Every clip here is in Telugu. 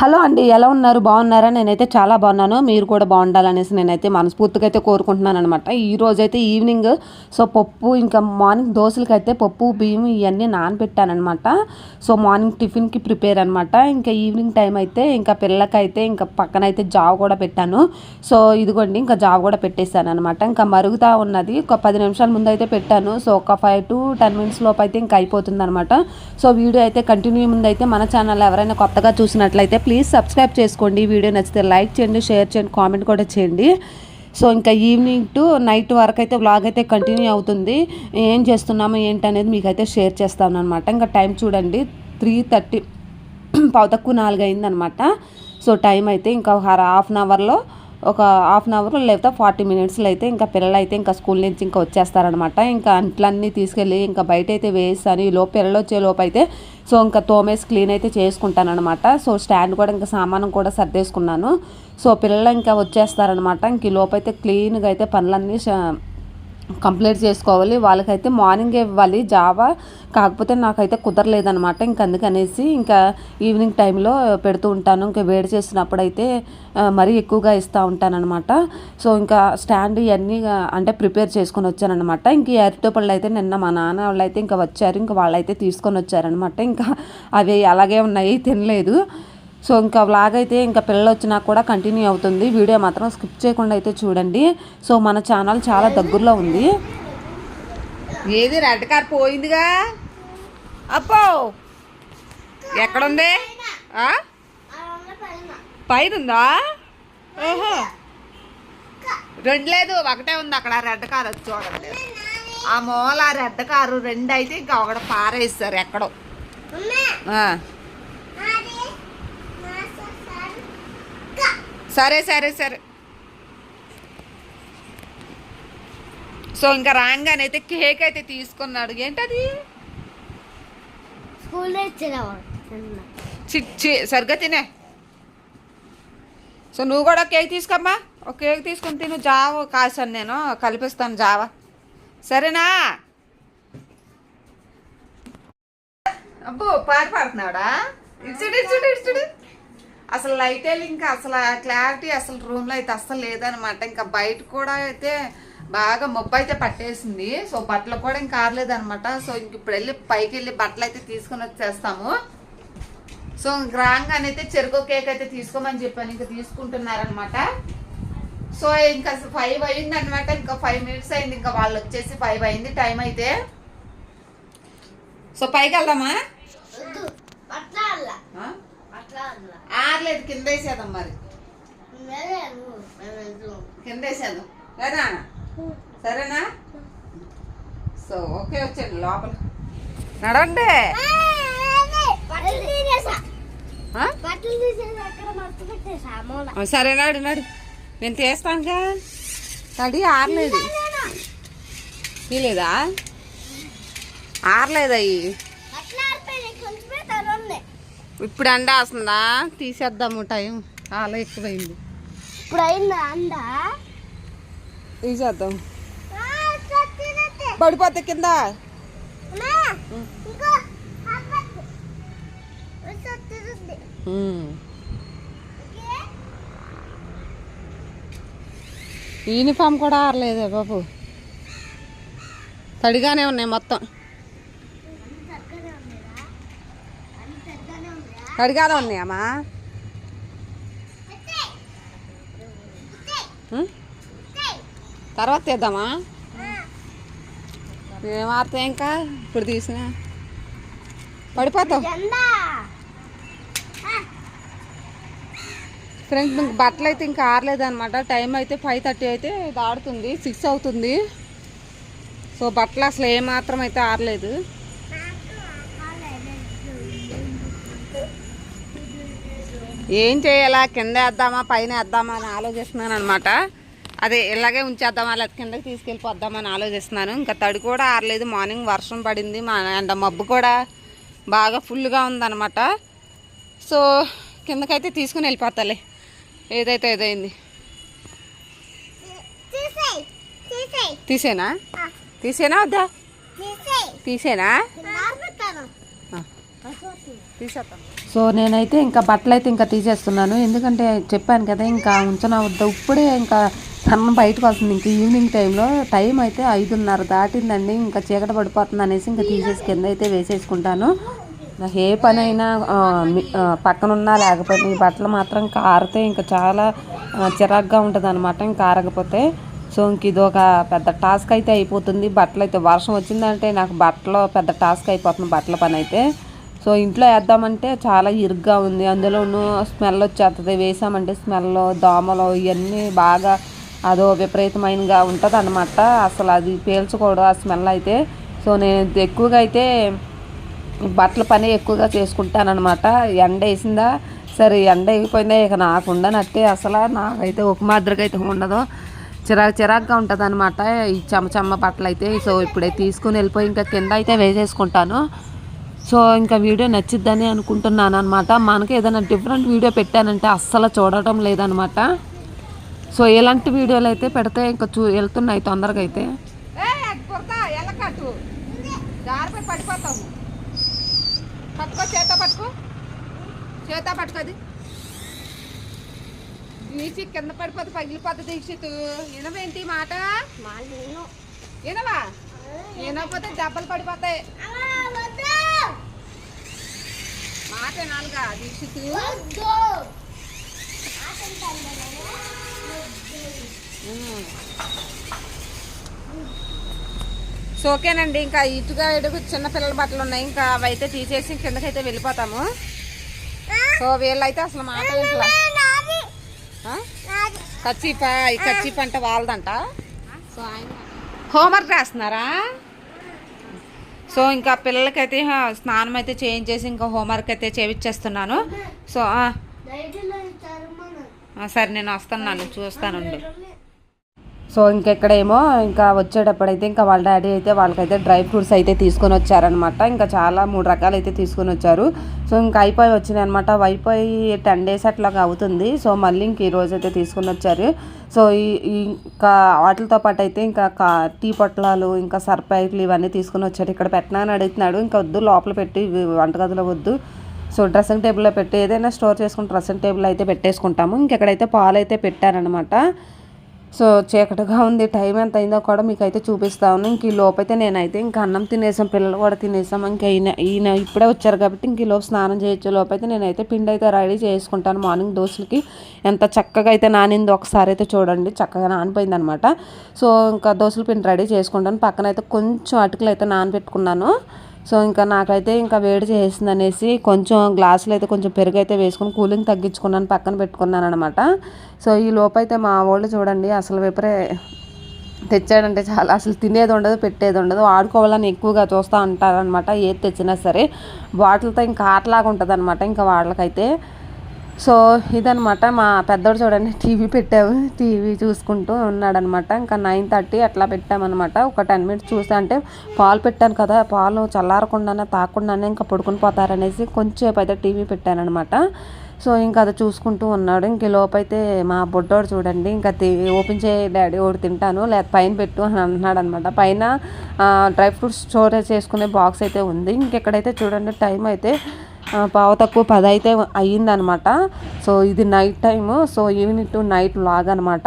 హలో అండి ఎలా ఉన్నారు? బాగున్నారా? నేనైతే చాలా బాగున్నాను. మీరు కూడా బాగుండాలనేసి నేనైతే మనస్ఫూర్తిగా అయితే కోరుకుంటున్నాను అనమాట ఈరోజు అయితే ఈవినింగ్ సో పప్పు ఇంకా మార్నింగ్ దోశలకి అయితే పప్పు బియ్యం ఇవన్నీ నానబెట్టానమాట సో మార్నింగ్ టిఫిన్కి ప్రిపేర్ అనమాట ఇంకా ఈవినింగ్ టైం అయితే ఇంకా పిల్లలకైతే ఇంకా పక్కన అయితే జావ కూడా పెట్టాను. సో ఇదిగోండి ఇంకా జావ్ కూడా పెట్టేశాను అనమాట ఇంకా మరుగుతా ఉన్నది ఒక పది నిమిషాల ముందు అయితే పెట్టాను. సో ఒక ఫైవ్ టు టెన్ మినిట్స్ లోపు అయితే ఇంకా అయిపోతుంది అనమాట సో వీడియో అయితే కంటిన్యూ ముందు అయితే మన ఛానల్ ఎవరైనా కొత్తగా చూసినట్లయితే ప్లీజ్ సబ్స్క్రైబ్ చేసుకోండి. వీడియో నచ్చితే లైక్ చేయండి షేర్ చేయండి కామెంట్ కూడా చేయండి. సో ఇంకా ఈవినింగ్ టు నైట్ వరకు అయితే వ్లాగ్ అయితే కంటిన్యూ అవుతుంది. ఏం చేస్తున్నామో ఏంటి అనేది మీకు అయితే షేర్ చేస్తాను అనమాట ఇంకా టైం చూడండి త్రీ థర్టీ పావు తక్కువ నాలుగు అయిందనమాట సో టైం అయితే ఇంకా హాఫ్ అన్ అవర్లో ఒక హాఫ్ అన్ అవర్ లేకపోతే ఫార్టీ మినిట్స్లో అయితే ఇంకా పిల్లలు అయితే ఇంకా స్కూల్ నుంచి ఇంకా వచ్చేస్తారనమాట ఇంకా అంట్లన్నీ తీసుకెళ్ళి ఇంకా బయట అయితే వేస్తాను ఈ లోపు పిల్లలు వచ్చే లోపు అయితే సో ఇంకా తోమేసి క్లీన్ అయితే చేసుకుంటానమాట సో స్టాండ్ కూడా ఇంకా సామానం కూడా సర్దేసుకున్నాను. సో పిల్లలు ఇంకా వచ్చేస్తారనమాట ఇంక ఈ లోపు అయితే క్లీన్గా అయితే పనులన్నీ కంప్లీట్ చేసుకోవాలి. వాళ్ళకైతే మార్నింగ్ ఇవ్వాలి. జావా కాకపోతే నాకైతే కుదరలేదనమాట ఇంక అందుకనేసి ఇంకా ఈవినింగ్ టైంలో పెడుతూ ఉంటాను. ఇంకా వేడి చేసినప్పుడు అయితే మరీ ఎక్కువగా ఇస్తూ ఉంటానన్నమాట. సో ఇంకా స్టాండ్ ఇవన్నీ అంటే ప్రిపేర్ చేసుకొని వచ్చానమాట ఇంక ఈ అరటిపళ్ళు అయితే నిన్న మా నాన్న వాళ్ళు అయితే ఇంకా వచ్చారు. ఇంకా వాళ్ళైతే తీసుకొని వచ్చారనమాట ఇంకా అవి అలాగే ఉన్నాయి. తినలేదు. సో ఇంకా వ్లాగ్ అయితే ఇంకా పిల్లలు వచ్చినా కూడా కంటిన్యూ అవుతుంది. వీడియో మాత్రం స్కిప్ చేయకుండా అయితే చూడండి. సో మన ఛానల్ చాలా దగ్గరలో ఉంది. ఏది రెడ్ కార్ పోయిందిగా? అప్పో! ఎక్కడుంది? పైన ఉందా ఓహో! రెండు లేదు ఒకటే ఉంది అక్కడ రెడ్ కార్ వచ్చి చూడండి. ఆ మూల రెడ్ కారు రెండు అయితే ఇంకా ఒకటి పారేస్తారు ఎక్కడో ఆ. సరే సరే సరే. సో ఇంకా రాగానే అయితే కేక్ అయితే తీసుకున్నాడు. ఏంటది? చిచ్చి సరిగ్గా తినే. సో నువ్వు కూడా కేక్ తీసుకోమ్మా. ఒక కేక్ తీసుకుని తిను. జావ కాసాను నేను. కలిపిస్తాను జావ. సరేనా? అబ్బో పాట పాడుతున్నాడా? ఇచ్చుడు ఇచ్చుడు ఇచ్చుడు అసలు లైట్ వెళ్ళి ఇంకా అసలు క్లారిటీ అసలు రూమ్లో అయితే అసలు లేదనమాట. ఇంకా బయట కూడా అయితే బాగా మొబ్బు అయితే పట్టేసింది. సో బట్టలు కూడా ఇంకా ఆరలేదనమాట. సో ఇంక ఇప్పుడు వెళ్ళి పైకి వెళ్ళి బట్టలు అయితే తీసుకొని వచ్చేస్తాము. సో రాగానే అయితే చెరుకు కేక్ అయితే తీసుకోమని చెప్పాను. ఇంకా తీసుకుంటున్నారనమాట. సో ఇంకా ఫైవ్ అయింది అనమాట ఇంకా ఫైవ్ మినిట్స్ అయింది. ఇంకా వాళ్ళు వచ్చేసి ఫైవ్ అయింది టైం అయితే. సో పైకి వెళ్దామా? ఆరలేదు కింద వేసేద్దాం మరి. కింద వేసేద్దాం లేదా సరేనా? సో ఓకే వచ్చాడు లోపల. నడండి బట్టలు తీసేసా ఆ? బట్టలు తీసేసి అక్కడ మర్చి పెట్టేసా మూల ఆ, సరే నాడు నాడు. నేను తీస్తానుగా తడి ఆరలేదు. తీలేదా ఆరలేదు అయ్యి అట్లా ఆరిపోయినాయి కొంచెం తరుణే ఇప్పుడు ఎండ వస్తుందా? తీసేద్దాము టైం చాలా ఎక్కువైంది. ఇప్పుడు అయిందా అందా తీసేద్దాం పడిపోతే కింద. యూనిఫామ్ కూడా ఆరలేదే బాబు. తడిగానే ఉన్నాయి మొత్తం చక్కగా ఉందిరా అన్ని తడిగానే ఉన్నాయమ్మా? తర్వాత తీద్దామా? ఏం ఆరుతాయి ఇంకా? ఇప్పుడు తీసిన. పడిపోతావు. ఫ్రెండ్స్ ఇంక బట్టలు అయితే ఇంకా ఆరలేదు అనమాట టైం అయితే ఫైవ్ థర్టీ అయితే దాడుతుంది సిక్స్ అవుతుంది. సో బట్టలు అసలు ఏమాత్రం అయితే ఆరలేదు. ఏం చేయాలా? కింద వేద్దామా? పైన వేద్దామా? అని ఆలోచిస్తున్నాను అనమాట అదే ఇలాగే ఉంచేద్దామా? లేదా కిందకి తీసుకెళ్ళిపోద్దామని ఆలోచిస్తున్నాను. ఇంకా తడి కూడా ఆరలేదు. మార్నింగ్ వర్షం పడింది. మా అండ్ మబ్బు కూడా బాగా ఫుల్గా ఉందన్నమాట. సో కిందకైతే తీసుకుని వెళ్ళిపోతాలే ఏదైతే ఏదైంది? తీసేనా? తీసేనా వద్దా? తీసేనా? సో నేనైతే ఇంకా బట్టలు అయితే ఇంకా తీసేస్తున్నాను. ఎందుకంటే చెప్పాను కదా ఇంకా ఉంచనా వద్ద? ఇప్పుడే ఇంకా అన్నం బయటకు వస్తుంది. ఇంకా ఈవినింగ్ టైంలో టైం అయితే ఐదున్నర దాటిందండి. ఇంకా చీకటి పడిపోతుంది అనేసి ఇంకా తీసేసి కింద అయితే వేసేసుకుంటాను. ఏ పని అయినా పక్కన ఉన్నా లేకపోతే ఈ బట్టలు మాత్రం కారితే ఇంకా చాలా చిరాగ్గా ఉంటుంది అనమాట ఇంకా కారకపోతే సో ఇంక ఇది ఒక పెద్ద టాస్క్ అయితే అయిపోతుంది. బట్టలు అయితే వర్షం వచ్చిందంటే నాకు బట్టలు పెద్ద టాస్క్ అయిపోతుంది బట్టల పని అయితే. సో ఇంట్లో వేద్దామంటే చాలా ఇరుగ్గా ఉంది. అందులోనూ స్మెల్ వచ్చేస్తుంది వేసామంటే స్మెల్ దోమలు ఇవన్నీ బాగా అదో విపరీతమైనగా ఉంటుంది అనమాట అసలు అది పీల్చకూడదు ఆ స్మెల్ అయితే. సో నేను ఎక్కువగా అయితే బట్టల పని ఎక్కువగా చేసుకుంటానన్నమాట. ఎండ వేసిందా? సరే ఎండ అయిపోయిందా? ఇక నాకు ఉండనట్టే అసలు. నాకైతే ఒక మాదిరిగా అయితే ఉండదు. చిరాకు చిరాకుగా ఉంటుంది అనమాట ఈ చెమ్మ చెమ్మ బట్టలు అయితే సో ఇప్పుడే తీసుకుని వెళ్ళిపోయి ఇంకా కింద అయితే వేసేసుకుంటాను. సో ఇంకా వీడియో నచ్చిద్దని అనుకుంటున్నాను అనమాట మనకి ఏదైనా డిఫరెంట్ వీడియో పెట్టానంటే అస్సలు చూడటం లేదనమాట సో ఇలాంటి వీడియోలు అయితే పెడితే ఇంకా చూ వెళ్తున్నాయి తొందరగా అయితే. పట్టుకో చేత పట్టుకో. చేత పట్టుకోది కింద పడిపోతే పగిలిపోతుంది దీక్షిత్. వినవేంటి మాట? వినవా? వినకపోతే దెబ్బలు పడిపోతాయి. మాట వినాలిగా దీక్షిత్. సో ఓకేనండి ఇంకా ఇటుగా ఇటుకు చిన్న పిల్లల బట్టలు ఉన్నాయి ఇంకా అవి అయితే తీసేసి కిందకైతే వెళ్ళిపోతాము. సో వీళ్ళైతే అసలు మాట కచ్చిప ఈ కచ్చిప అంటే వాళ్ళదంట సో ఆయన హోంవర్క్ రాస్తున్నారా సో ఇంకా పిల్లలకైతే స్నానం అయితే చేయించేసి ఇంకా హోంవర్క్ అయితే చేయించేస్తున్నాను సో సరే నేను వస్తున్నాను చూస్తానండి సో ఇంకెక్కడేమో ఇంకా వచ్చేటప్పుడైతే ఇంకా వాళ్ళ డాడీ అయితే వాళ్ళకైతే డ్రై ఫ్రూట్స్ అయితే తీసుకొని వచ్చారనమాట ఇంకా చాలా మూడు రకాలు అయితే తీసుకొని వచ్చారు. సో ఇంకా అయిపోయి వచ్చినాయి అనమాట అయిపోయి టెన్ డేస్ అట్లాగా అవుతుంది. సో మళ్ళీ ఇంక ఈ రోజు అయితే తీసుకొని వచ్చారు. సో ఈ ఇంకా వాటితో పాటు అయితే ఇంకా కా- టీ పొట్లాలు ఇంకా సర్పైట్లు ఇవన్నీ తీసుకొని వచ్చారు. ఇక్కడ పెట్టినా అని అడుగుతున్నాడు. ఇంకా వద్దు లోపల పెట్టి వంటగదిలో వద్దు. సో డ్రెస్సింగ్ టేబుల్లో పెట్టి ఏదైనా స్టోర్ చేసుకుని డ్రెస్సింగ్ టేబుల్ అయితే పెట్టేసుకుంటాము. ఇంకెక్కడైతే పాలు అయితే పెట్టారనమాట సో చీకటిగా ఉంది టైం ఎంత అయిందో కూడా మీకు అయితే చూపిస్తాను ఇంక ఈ లోపైతే నేనైతే ఇంకా అన్నం తినేసాం పిల్లలు కూడా తినేసాం. ఇంకా ఈయన ఈయన ఇప్పుడే వచ్చారు కాబట్టి ఇంక ఈ లోపు స్నానం చేయొచ్చు లోపైతే నేనైతే పిండి అయితే రెడీ చేసుకుంటాను. మార్నింగ్ దోశలకి ఎంత చక్కగా అయితే నానింది ఒకసారి అయితే చూడండి. చక్కగా నానిపోయింది అనమాట సో ఇంకా దోశల పిండి రెడీ చేసుకుంటాను. పక్కన అయితే కొంచెం అటుకులు అయితే నానబెట్టుకున్నాను. సో ఇంకా నాకైతే ఇంకా వేడి చేసింది అనేసి కొంచెం గ్లాసులు అయితే కొంచెం పెరుగు అయితే వేసుకుని కూలింగ్ తగ్గించుకున్నాను పక్కన పెట్టుకున్నాను అనమాట సో ఈ లోపైతే మా వాళ్ళు చూడండి అసలు విపరే తెచ్చాడంటే చాలా అసలు తినేది ఉండదు పెట్టేది ఉండదు ఆడుకోవాలని ఎక్కువగా చూస్తూ ఉంటారనమాట ఏది తెచ్చినా సరే. బాటిల్తో ఇంకా ఆటలాగా ఉంటుంది అనమాట ఇంకా వాళ్ళకైతే. సో ఇదనమాట మా పెద్దోడు చూడండి టీవీ పెట్టాము టీవీ చూసుకుంటూ ఉన్నాడనమాట ఇంకా నైన్ థర్టీ అట్లా పెట్టామన్నమాట. ఒక టెన్ మినిట్స్ చూస్తే అంటే పాలు పెట్టాను కదా పాలు చల్లారకుండానే తాకుండానే ఇంకా పడుకుని పోతారనేసి కొంచెంసేపు అయితే టీవీ పెట్టానమాట సో ఇంకా అది చూసుకుంటూ ఉన్నాడు. ఇంక ఈ లోపైతే మా బొడ్డోడు చూడండి ఇంకా ఓపెన్ చేయి డాడీ ఒకటి తింటాను లేదా పైన పెట్టు అని అంటున్నాడు అనమాట పైన డ్రై ఫ్రూట్స్ స్టోరేజ్ చేసుకునే బాక్స్ అయితే ఉంది. ఇంకెక్కడైతే చూడండి టైం అయితే పావు తక్కువ పది అయితే అయ్యిందనమాట. సో ఇది night time. So evening to night log అనమాట.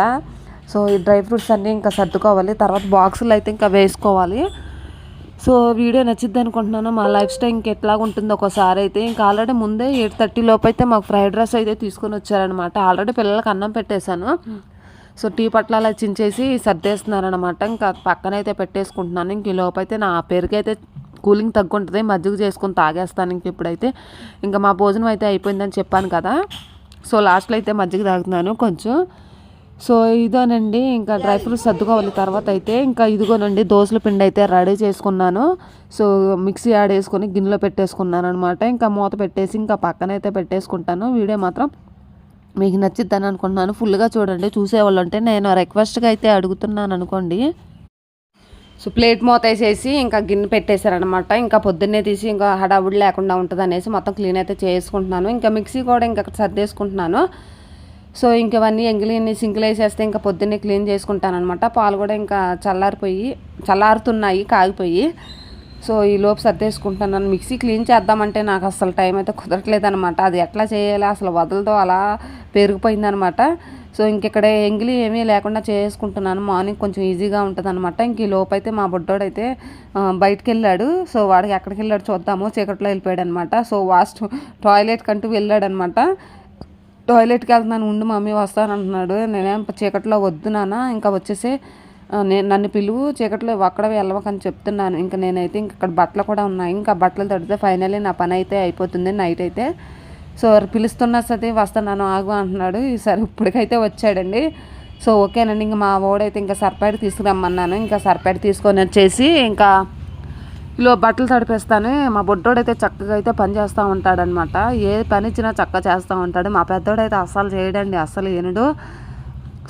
సో ఈ డ్రై ఫ్రూట్స్ అన్నీ ఇంకా సర్దుకోవాలి. తర్వాత బాక్సులు అయితే ఇంకా వేసుకోవాలి. సో వీడియో నచ్చిద్ది అనుకుంటున్నాను. మా లైఫ్ స్టైల్ ఇంక ఎట్లా ఉంటుందో ఒకసారి అయితే. ఇంకా ఆల్రెడీ ముందే ఎయిట్ థర్టీ లోపు అయితే మాకు ఫ్రైడ్ రైస్ అయితే తీసుకొని వచ్చారనమాట. ఆల్రెడీ పిల్లలకి అన్నం పెట్టేశాను. సో టీ పట్లాలు చించేసి సర్దేస్తున్నారనమాట. ఇంకా పక్కన అయితే పెట్టేసుకుంటున్నాను. ఇంక ఈ లోపు అయితే నా పెరుగు అయితే కూలింగ్ తగ్గుంటుంది మజ్జిగ చేసుకొని తాగేస్తాను ఇంక ఇప్పుడైతే. ఇంకా మా భోజనం అయితే అయిపోయిందని చెప్పాను కదా. సో లాస్ట్లో అయితే మజ్జిగ తాగుతున్నాను కొంచెం. సో ఇదోనండి ఇంకా డ్రై ఫ్రూట్స్ సర్దుకోవాలి తర్వాత అయితే. ఇంకా ఇదిగోనండి దోశల పిండి అయితే రెడీ చేసుకున్నాను. సో మిక్సీ యాడ్ వేసుకొని గిన్నెలో పెట్టేసుకున్నాను అనమాట ఇంకా మూత పెట్టేసి ఇంకా పక్కన అయితే పెట్టేసుకుంటాను. వీడియో మాత్రం మీకు నచ్చిద్దని అనుకుంటున్నాను. ఫుల్గా చూడండి చూసేవాళ్ళు అంటే నేను రిక్వెస్ట్గా అయితే అడుగుతున్నాను అనుకోండి. సో ప్లేట్ మూత వేసేసి ఇంకా గిన్నె పెట్టేశారనమాట ఇంకా పొద్దున్నే తీసి ఇంకా హడావుడి లేకుండా ఉంటుంది అనేసి మొత్తం క్లీన్ అయితే చేసుకుంటున్నాను. ఇంకా మిక్సీ కూడా ఇంకా సర్దేసుకుంటున్నాను. సో ఇంకవన్నీ ఎంగిలిని సింకులు వేసేస్తే ఇంకా పొద్దున్నే క్లీన్ చేసుకుంటానమాట పాలు కూడా ఇంకా చల్లారిపోయి చల్లారుతున్నాయి కాగిపోయి. సో ఈ లోపు సర్దేసుకుంటున్నాను. మిక్సీ క్లీన్ చేద్దామంటే నాకు అసలు టైం అయితే కుదరట్లేదు అనమాట అది ఎట్లా చేయాలి అసలు వదలతో అలా పెరిగిపోయిందనమాట సో ఇంకెక్కడ ఎంగిలి ఏమీ లేకుండా చేసుకుంటున్నాను. మార్నింగ్ కొంచెం ఈజీగా ఉంటుంది అనమాట ఇంక ఈ లోపు అయితే మా బుడ్డోడైతే అయితే బయటికి వెళ్ళాడు సో వాడికి ఎక్కడికి వెళ్ళాడు చూద్దాము. చీకట్లో వెళ్ళిపోయాడు అనమాట సో వాస్ట్ టాయిలెట్ కంటూ వెళ్ళాడనమాట టాయిలెట్కి వెళ్తున్నాను. ఉండు మమ్మీ వస్తాను అంటున్నాడు నేనేం చీకట్లో వద్దు నాన్న. ఇంకా వచ్చేసి నేను నన్ను పిలువు. చీకట్లో అక్కడ వెళ్ళవకని చెప్తున్నాను. ఇంకా నేనైతే ఇంక ఇక్కడ బట్టలు కూడా ఉన్నాయి. ఇంకా బట్టలు తడితే ఫైనల్లీ నా పని అయితే అయిపోతుంది. నైట్ అయితే సో పిలుస్తున్నా సరే వస్తున్నాను ఆగు అంటున్నాడు. ఈసారి ఇప్పటికైతే వచ్చాడండి. సో ఓకేనండి ఇంకా మా ఓడైతే ఇంకా సర్పేట తీసుకురమ్మన్నాను. ఇంకా సర్పేట తీసుకొని వచ్చేసి ఇంకా ఇలా బట్టలు తడిపేస్తాను. మా బొడ్డోడైతే చక్కగా అయితే పని చేస్తూ ఉంటాడనమాట ఏ పని ఇచ్చినా చక్కగా చేస్తూ ఉంటాడు. మా పెద్దోడైతే అస్సలు చేయడండి అస్సలు ఏనుడు.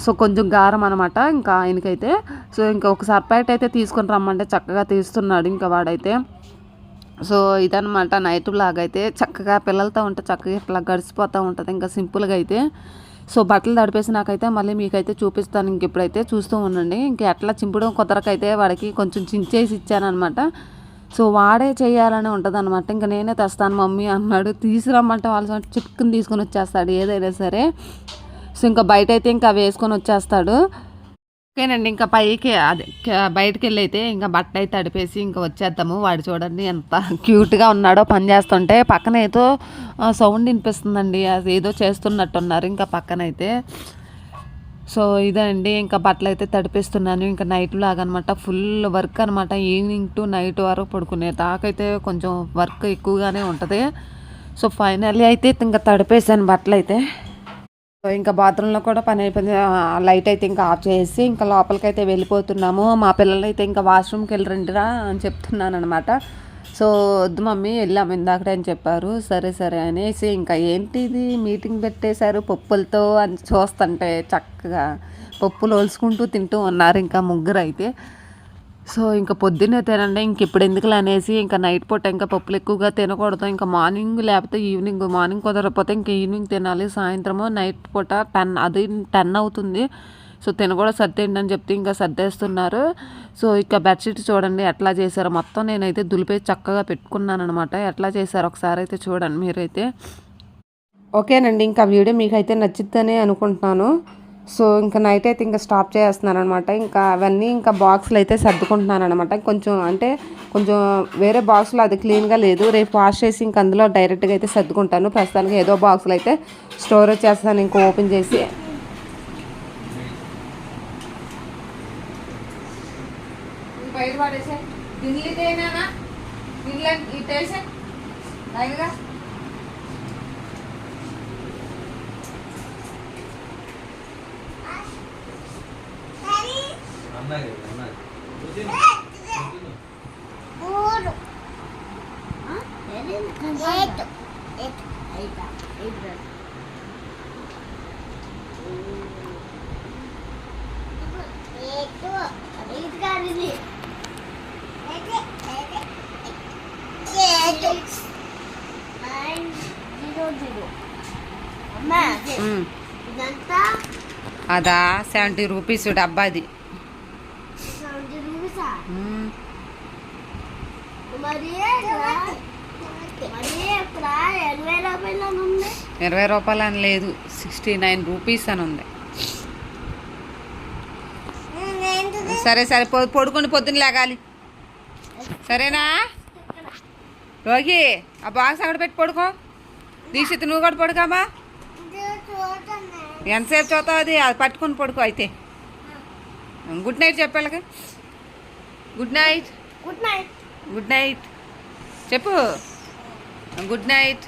సో కొంచెం గారం అనమాట ఇంకా ఆయనకైతే. సో ఇంకా ఒక సర్పైట్ అయితే తీసుకొని రమ్మంటే చక్కగా తీస్తున్నాడు ఇంకా వాడైతే. సో ఇదనమాట నైట్ బ్లాగ్ అయితే. చక్కగా పిల్లలతో ఉంటే చక్కగా ఇట్లా గడిచిపోతూ ఉంటుంది. ఇంకా సింపుల్గా అయితే. సో బట్టలు తడిపేసి నాకైతే మళ్ళీ మీకైతే చూపిస్తాను. ఇంక ఇప్పుడైతే చూస్తూ ఉండండి. ఇంక ఎట్లా చింపడం కుదరకైతే వాడికి కొంచెం చించేసి ఇచ్చానమాట సో వాడే చేయాలని ఉంటుంది అనమాట ఇంకా నేనే తెస్తాను మమ్మీ అన్నాడు. తీసుకురమ్మంటే వాళ్ళు చిక్కుని తీసుకొని వచ్చేస్తాడు ఏదైనా సరే. సో ఇంకా బయట అయితే ఇంకా వేసుకొని వచ్చేస్తాడు. ఓకేనండి ఇంకా పైకి అదే బయటకు వెళ్ళి అయితే ఇంకా బట్ట అయితే తడిపేసి ఇంకా వచ్చేద్దాము. వాడు చూడండి ఎంత క్యూట్గా ఉన్నాడో పని చేస్తుంటే పక్కన ఏదో సౌండ్ వినిపిస్తుందండి. అది ఏదో చేస్తున్నట్టున్నారు ఇంకా పక్కన అయితే సో ఇదండి ఇంకా బట్టలు అయితే తడిపేస్తున్నాను. ఇంకా నైట్ లాగా అనమాట ఫుల్ వర్క్ అనమాట. ఈవినింగ్ టు నైట్ వరకు పడుకునే దాకైతే కొంచెం వర్క్ ఎక్కువగానే ఉంటుంది. సో ఫైనల్లీ అయితే ఇంకా తడిపేసాను బట్టలు అయితే సో ఇంకా బాత్రూంలో కూడా పని అయిపోయింది. లైట్ అయితే ఇంకా ఆఫ్ చేసి ఇంకా లోపలికి అయితే వెళ్ళిపోతున్నాము. మా పిల్లలు అయితే ఇంకా వాష్రూమ్కి వెళ్ళరండిరా అని చెప్తున్నాను అనమాట సో వద్దు మమ్మీ వెళ్ళాము ఇందాకడే అని చెప్పారు. సరే సరే అనేసి ఇంకా ఏంటిది? మీటింగ్ పెట్టేశారు పప్పులతో అని చూస్తుంటే చక్కగా పప్పులు ఒలుసుకుంటూ తింటూ ఉన్నారు ఇంకా ముగ్గురు అయితే సో ఇంకా పొద్దున్నే తినండి ఇంక ఇప్పుడు ఎందుకులే అనేసి ఇంకా నైట్ పూట ఇంకా పప్పులు ఎక్కువగా తినకూడదు. ఇంకా మార్నింగ్ లేకపోతే ఈవినింగ్ మార్నింగ్ కుదరకపోతే ఇంకా ఈవినింగ్ తినాలి. సాయంత్రము నైట్ పూట టెన్ అది టెన్ అవుతుంది. సో తినకూడదు సర్దేయండి అని చెప్తే ఇంకా సర్దేస్తున్నారు. సో ఇక బెడ్షీట్ చూడండి ఎట్లా చేశారో. మొత్తం నేనైతే దులిపేసి చక్కగా పెట్టుకున్నాను అనమాట ఎట్లా చేశారో ఒకసారి అయితే చూడండి మీరైతే. ఓకేనండి ఇంకా వీడియో మీకైతే నచ్చుద్దని అనుకుంటున్నాను. సో ఇంకా నైట్ అయితే ఇంకా స్టాప్ చేస్తున్నాను అనమాట ఇంకా అవన్నీ ఇంకా బాక్స్లు అయితే సర్దుకుంటున్నాను అనమాట కొంచెం అంటే కొంచెం వేరే బాక్స్లో అది క్లీన్గా లేదు. రేపు వాష్ చేసి ఇంకా అందులో డైరెక్ట్గా అయితే సర్దుకుంటాను. ప్రస్తుతానికి ఏదో బాక్సులు అయితే స్టోరేజ్ చేస్తాను. ఇంకా ఓపెన్ చేసి బయట పడేసే గిన్నెలు తేనా గిన్నెలు మూడు ఎయిట్ ఎయిట్ ఎయిట్ ఎయిట్ అదా సెవెంటీ రూపీస్ డబ్బాది సెవెంటీ రూపీసా మరి మరి ఇక్కడ ఎనభై రూపాయలు అని ఉంది ఇరవై రూపాయలు అని లేదు సిక్స్టీ నైన్ రూపీస్ అని ఉంది. సరే సరే పడుకొని పొద్దున్న లేగాలి. సరేనా? రోగి ఆ బాక్స్ అక్కడ పెట్టి పడుకో. దీక్షిత్ నువ్వు కూడా పడుకోమా? ఎంతసేపు చూస్తావు అది అది పట్టుకొని పడుకో అయితే. Good night చెప్పాలకి good night. Good night. Good night. చెప్పు. Good night.